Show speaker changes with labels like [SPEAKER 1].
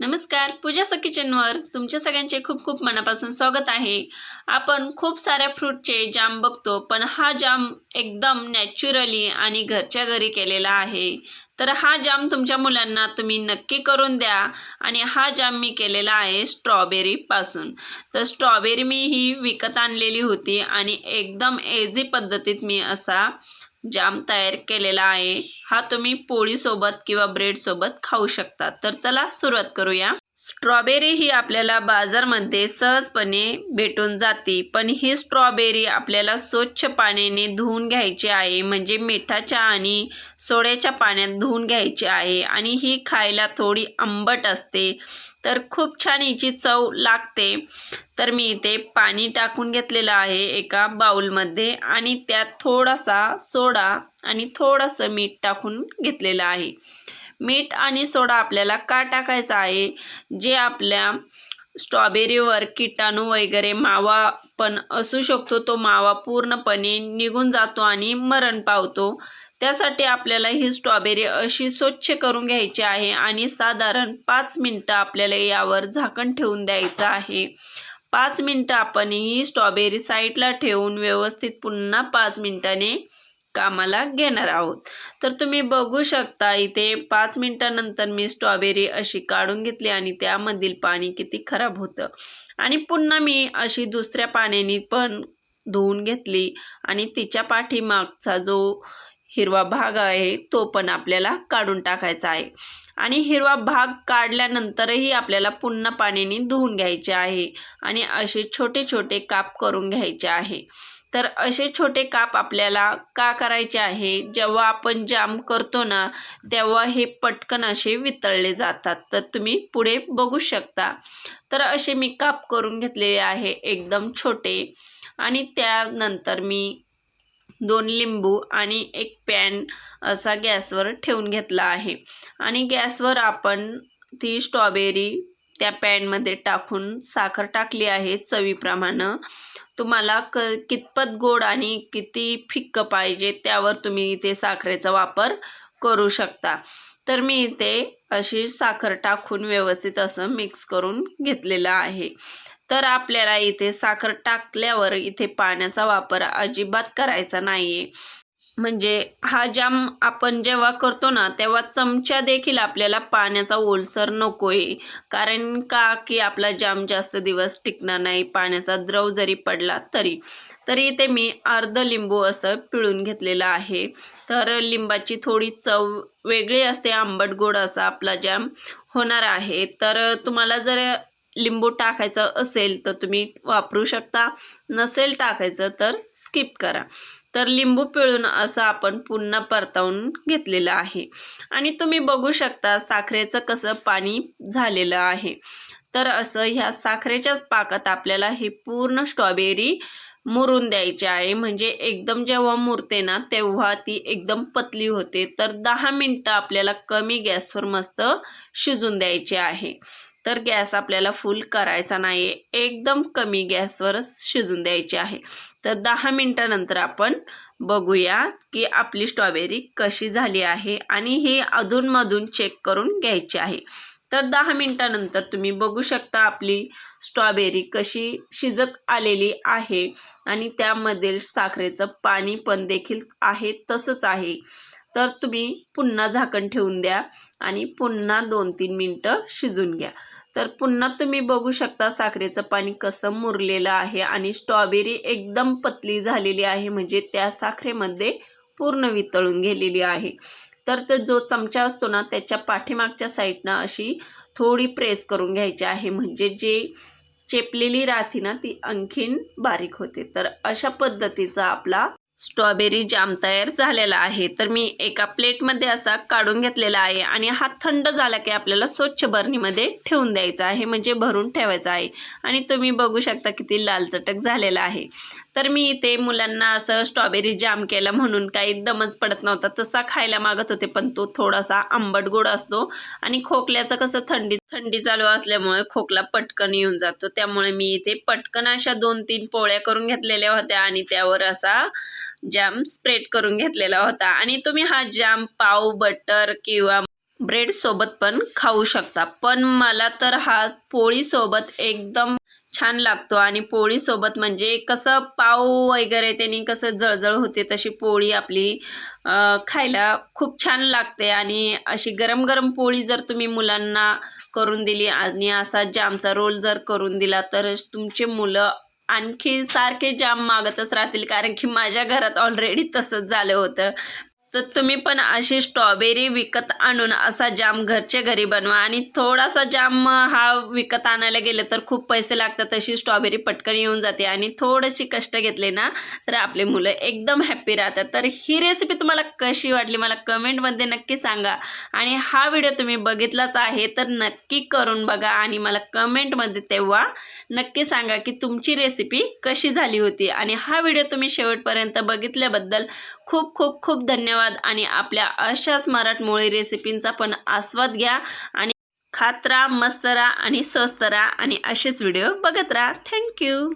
[SPEAKER 1] नमस्कार पूजा किचनवर तुमच्या सगळ्यांचे खूप खूप मनापासून स्वागत आहे. आपण खूप साऱ्या फ्रूटचे जाम बघतो पण हा जाम एकदम नॅचरली आणि घरच्या घरी केलेला आहे. तर हा जाम तुमच्या मुलांना तुम्ही नक्की करून द्या आणि हा जाम मी केलेला आहे स्ट्रॉबेरीपासून तर स्ट्रॉबेरी मी ही विकत आणलेली होती आणि एकदम एझी पद्धतीत मी असा जाम तयार केलेला आहे. हा तुम्ही पोळीसोबत किंवा ब्रेडसोबत खाऊ शकता. तर चला सुरुवात करूया. स्ट्रॉबेरी ही आपल्याला बाजारमध्ये सहजपणे भेटून जाते पण ही स्ट्रॉबेरी आपल्याला स्वच्छ पाण्याने धुवून घ्यायची आहे म्हणजे मिठाच्या आणि सोड्याच्या पाण्यात धुवून घ्यायची आहे आणि ही खायला थोडी आंबट असते. तर खूप छान हिची चव लागते. तर मी इथे पाणी टाकून घेतलेलं आहे एका बाऊलमध्ये आणि त्यात थोडासा सोडा आणि थोडंसं मीठ टाकून घेतलेलं आहे. मीठ आणि सोडा आपल्याला का टाकायचा आहे? जे आपल्या स्ट्रॉबेरीवर किटाणू वगैरे मावा पण असू शकतो तो मावा पूर्णपणे निघून जातो आणि मरण पावतो. त्यासाठी आपल्याला ही स्ट्रॉबेरी अशी स्वच्छ करून घ्यायची आहे आणि साधारण पाच मिनटं आपल्याला यावर झाकण ठेवून द्यायचं आहे. पाच मिनटं आपण ही स्ट्रॉबेरी साईडला ठेवून व्यवस्थित पुन्हा पाच मिनटाने कामाला घेणार आहोत. तर तुम्ही बघू शकता इथे पाच मिनटानंतर मी स्ट्रॉबेरी अशी काढून घेतली आणि त्यामधील पाणी किती खराब होतं. आणि पुन्हा मी अशी दुसऱ्या पाण्याने पण धुवून घेतली आणि तिच्या पाठीमागचा जो हिरवा भाग आहे तो पण आपल्याला काढून टाकायचा आहे. आणि हिरवा भाग काढल्यानंतरही आपल्याला पुन्हा पाण्याने धुवून घ्यायचे आहे आणि असे छोटे छोटे काप करून घ्यायचे आहे. तर असे छोटे काप आपल्याला का करायचे आहे? जेव्हा आपण जाम करतो ना तेव्हा हे पटकन असे वितळले जातात. तर तुम्ही पुढे बघू शकता. तर असे मी काप करून घेतलेले आहे एकदम छोटे. आणि त्यानंतर मी दोन लिंबू आणि एक पॅन असा गॅसवर ठेवून घेतला आहे. आणि गॅसवर आपण ती स्ट्रॉबेरी त्या पॅनमध्ये टाकून साखर टाकली आहे चवीप्रमाणे. तुम्हाला क कितपत गोड आणि किती फिक्क पाहिजे त्यावर तुम्ही इथे साखरेचा वापर करू शकता. तर मी इथे अशी साखर टाकून व्यवस्थित असं मिक्स करून घेतलेलं आहे. तर आपल्याला इथे साखर टाकल्यावर इथे पाण्याचा वापर अजिबात करायचा नाही आहे म्हणजे हा जाम आपण जेव्हा करतो ना तेव्हा चमचा देखील आपल्याला पाण्याचा ओलसर नको आहे कारण का की आपला जाम जास्त दिवस टिकणार नाही पाण्याचा द्रव जरी पडला तरी. तरी इथे मी अर्ध लिंबू असं पिळून घेतलेलं आहे. तर लिंबाची थोडी चव वेगळी असते आंबट गोड असा आपला जाम होणार आहे. तर तुम्हाला जर लिंबू टाकायचं असेल तर तुम्ही वापरू शकता नसेल टाकायचं तर स्किप करा. तर लिंबू पिळून असं आपण पुन्हा परतावून घेतलेलं आहे. आणि तुम्ही बघू शकता साखरेचं कसं पाणी झालेलं आहे. तर असं ह्या साखरेच्याच पाकात आपल्याला ही पूर्ण स्ट्रॉबेरी मुरून द्यायची आहे. म्हणजे एकदम जेव्हा मुरते ना तेव्हा ती एकदम पतली होते. तर दहा मिनटं आपल्याला कमी गॅसवर मस्त शिजून द्यायची आहे. तर गॅस आपल्याला फुल करायचा नाही एकदम कमी गॅसवरच शिजून द्यायची आहे. तर दहा मिनटानंतर आपण बघूया की आपली स्ट्रॉबेरी कशी झाली आहे आणि ही अधूनमधून चेक करून घ्यायची आहे. तर दहा मिनटानंतर तुम्ही बघू शकता आपली स्ट्रॉबेरी कशी शिजत आलेली आहे आणि त्यामधील साखरेचं पाणी पण देखील आहे तसंच आहे. तर तुम्ही पुन्हा झाकण ठेवून द्या आणि पुन्हा दोन तीन मिनटं शिजून घ्या. तर पुन्हा तुम्ही बघू शकता साखरेचं पाणी कसं मुरलेलं आहे आणि स्ट्रॉबेरी एकदम पतली झालेली आहे म्हणजे त्या साखरेमध्ये पूर्ण वितळून गेलेली आहे. तर तो जो चमचा असतो ना त्याच्या पाठीमागच्या साईडनं अशी थोडी प्रेस करून घ्यायची आहे म्हणजे जे चेपलेली राहते ना ती आणखीन बारीक होते. तर अशा पद्धतीचा आपला स्ट्रॉबेरी जाम तयार झालेला आहे. तर मी एका प्लेटमध्ये असा काढून घेतलेला आहे आणि हा थंड झाला की आपल्याला स्वच्छ बरणीमध्ये ठेवून द्यायचा आहे. म्हणजे भरून ठेवायचा आहे. आणि तुम्ही बघू शकता किती लालचटक झालेला आहे. तर मी इथे मुलांना असं स्ट्रॉबेरी जाम केलं म्हणून काही दमच पडत नव्हता. तसा खायला मागत होते पण तो थोडासा आंबट गोड असतो आणि खोकल्याचं कसं थंडी थंडी चालू असल्यामुळे खोकला पटकन येऊन जातो. त्यामुळे मी इथे पटकन अशा दोन तीन पोळ्या करून घेतलेल्या होत्या आणि त्यावर असा जॅम स्प्रेड करून घेतलेला होता. आणि तुम्ही हा जॅम पाव बटर किंवा ब्रेडसोबत पण खाऊ शकता. पण मला तर हा पोळीसोबत एकदम छान लागतो. आणि पोळीसोबत म्हणजे कसं पाव वगैरे त्यांनी कसं जळजळ होते तशी पोळी आपली खायला खूप छान लागते. आणि अशी गरम गरम पोळी जर तुम्ही मुलांना करून दिली आणि असा जामचा रोल जर करून दिला तर तुमचे मुलं आणखी सारखे जाम मागतच राहतील कारण की माझ्या घरात ऑलरेडी तसंच झालं होतं. तर तुम्ही पण अशी स्ट्रॉबेरी विकत आणून असा जाम घरचे घरी बनवा. आणि थोडासा जाम हा विकत आणायला गेले तर खूप पैसे लागतात तशी स्ट्रॉबेरी पटकन येऊन जाते. आणि थोडीशी कष्ट घेतले ना तर आपले मुलं एकदम हॅप्पी राहतात. तर ही रेसिपी तुम्हाला कशी वाटली मला कमेंटमध्ये नक्की सांगा. आणि हा व्हिडिओ तुम्ही बघितलाच आहे तर नक्की करून बघा. आणि मला कमेंटमध्ये तेव्हा नक्की सांगा की तुमची रेसिपी कशी झाली होती. आणि हा व्हिडिओ तुम्ही शेवटपर्यंत बघितल्याबद्दल खूप खूप खूप धन्यवाद. आणि आपल्या अशाच मराठमोळी रेसिपींचा पण आस्वाद घ्या आणि खात राहा मस्त राहा आणि स्वस्त राहा आणि असेच व्हिडिओ बघत राहा. थँक्यू